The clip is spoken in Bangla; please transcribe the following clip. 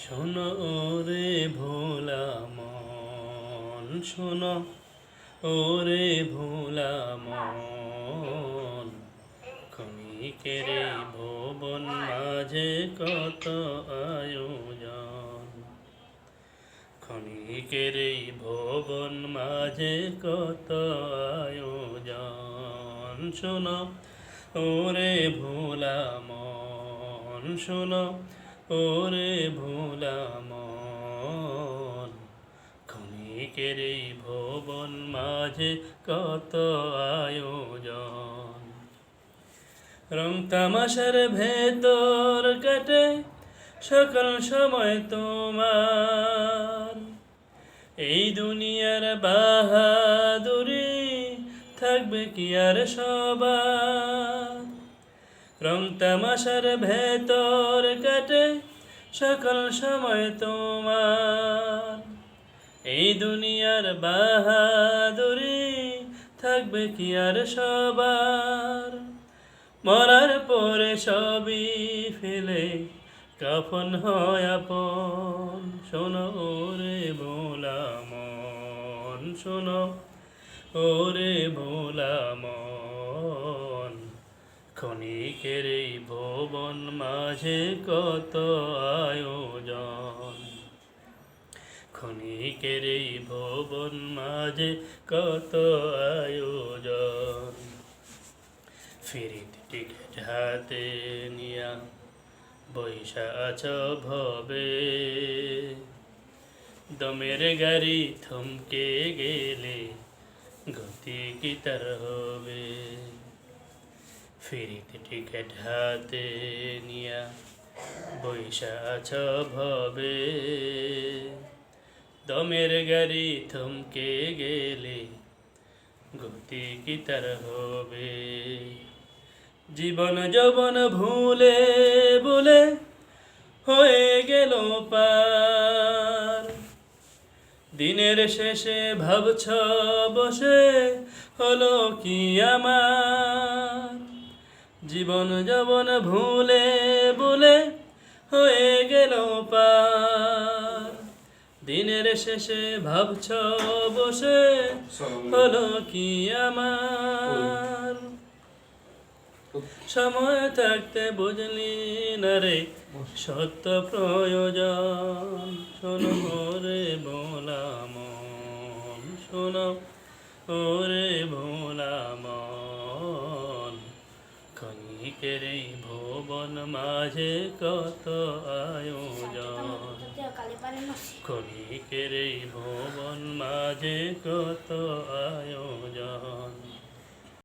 শোনো রে ভোলা মন, শোনো ওরে ভোলা মন। ক্ষণিকের ভুবন মাঝে কত আয়োজন। ক্ষণিকের ভুবন মাঝে কত আয়োজন। শোনো ওরে ভোলা মন, শোনো ওরে ভোলা মন, ক্ষণিকের এই ভবন মাঝে কত আয়োজন? রং তামাশার ভেতর কাটে সকল সময় তোমার। এই দুনিয়ার বাহাদুরি থাকবে কি আর সবার? রং তামাশার ভেতর কাটে সকল সময় তোমার। এই দুনিয়ার বাহাদুরি থাকবে কি আর সবার? মরার পরে সবই ফেলে কাফন হয় আপন। শোনো ওরে ভোলা মন, শোনো ওরে ভোলা মন। ক্ষণিকের এই ভুবন মাঝে কত আয়োজন? ক্ষণিকের এই ভুবন মাঝে কত আয়োজন? ফিরিত টিকিট হাতে নিয়া বৈশা আছ ভবে। দমের গাড়ি থমকে গেলে গতি কি তার হবে? ফিরিতে টিকিট হাতে নিয়া বৈশা আছ ভবে। দমের গাড়ি থমকে গেলে গতি কি তার হবে? জীবন যৌবন ভুলে বলে হয়ে গেল পার দিনের শেষে ভাবছ বসে হলো কি আমার? জীবন যৌবন ভুলে বলে হয়ে গেল পার দিনের শেষে ভাবছ বসে হলো কি আমার? সময় থাকতে বুঝলি না রে সত্য প্রয়োজন। শোনো ওরে ভোলা মন শোনো ওরে ভোলা মন। ক্ষণিকের এই ভুবন মাঝে কত আয়োজন? ক্ষণিকের এই ভুবন মাঝে কত আয়োজন?